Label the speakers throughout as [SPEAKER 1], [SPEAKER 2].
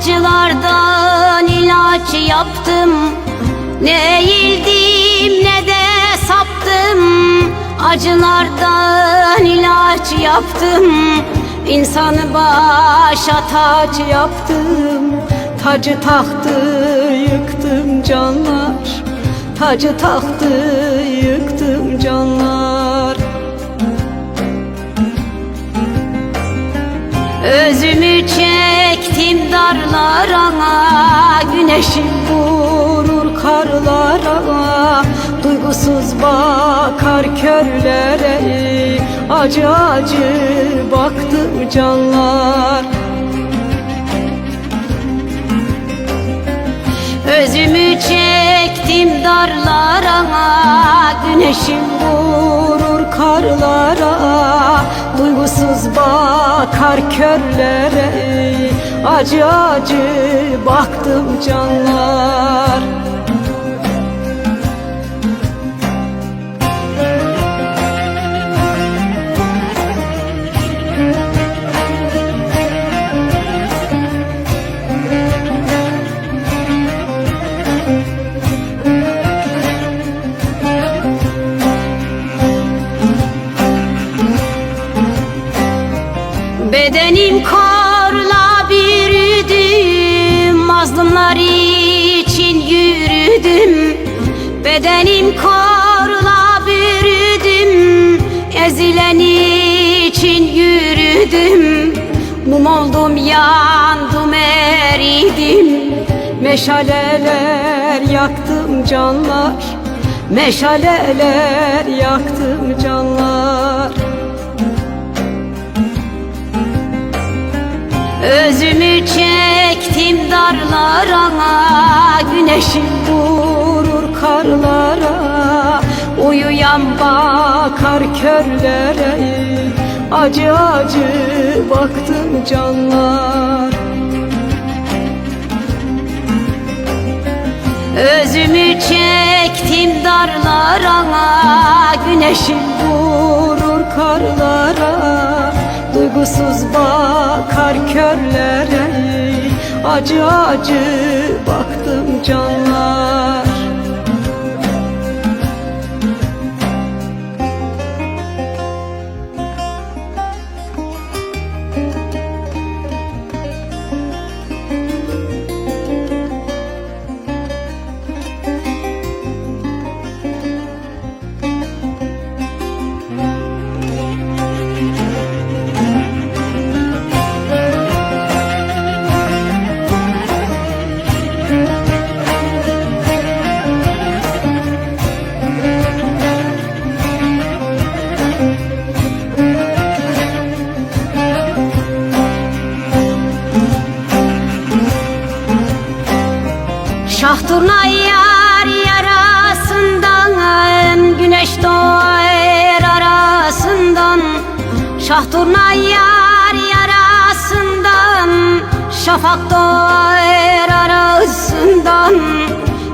[SPEAKER 1] Acılardan ilaç yaptım. Ne eğildim ne de saptım. Acılardan ilaç yaptım. İnsanı başa taç yaptım. Tacı tahtı yıktım canlar. Tacı tahtı yıktım canlar. Özümü çektim darlara Güneşim vurur karlara Duygusuz bakar körlere Acı acı baktım canlar. Özümü çektim darlara Güneşim vurur karlara Duygusuz bakar körlere Acı acı baktım canlar. Bedenim karla Mazlumlar için yürüdüm Bedenim karla bürüdüm. Ezilen için yürüdüm Mum oldum yandım eridim. Meşaleler yaktım canlar Meşaleler yaktım canlar Özümü çektim darlara Güneşim vurur karlara. Uyuyan bakar körlere Acı acı baktım canlar. Özümü çektim darlara Güneşim vurur karlara Duygusuz bakar körlere. Acı acı baktım canlar Turna yar yarasından Güneş doğar arasından. Şah turna yar yarasından Şafak doğar arasından.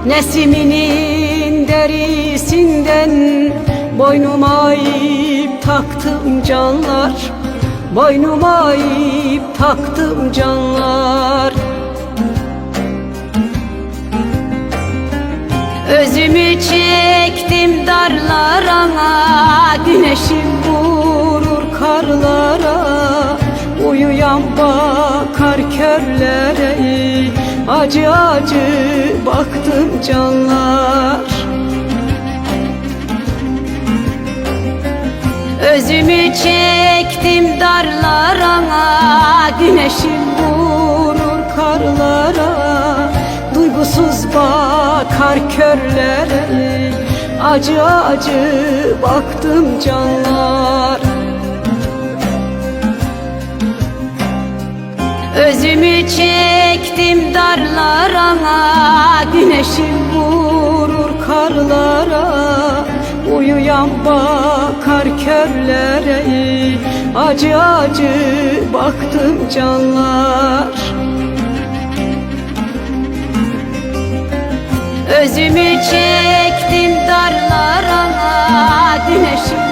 [SPEAKER 1] Nesiminin derisinden Boynuma ip taktım canlar. Boynuma ip taktım canlar çektim darlara Güneşim vurur karlara Uyuyan bakar körlere Acı acı baktım canlar. Özümü çektim darlara Güneşim vurur karlara Duygusuz bakar körlere Acı acı baktım canlar Özümü çektim darlara Güneşim vurur karlara. Uyuyan bakar körlere Acı acı baktım canlar Gözümü çektim darlara güneşim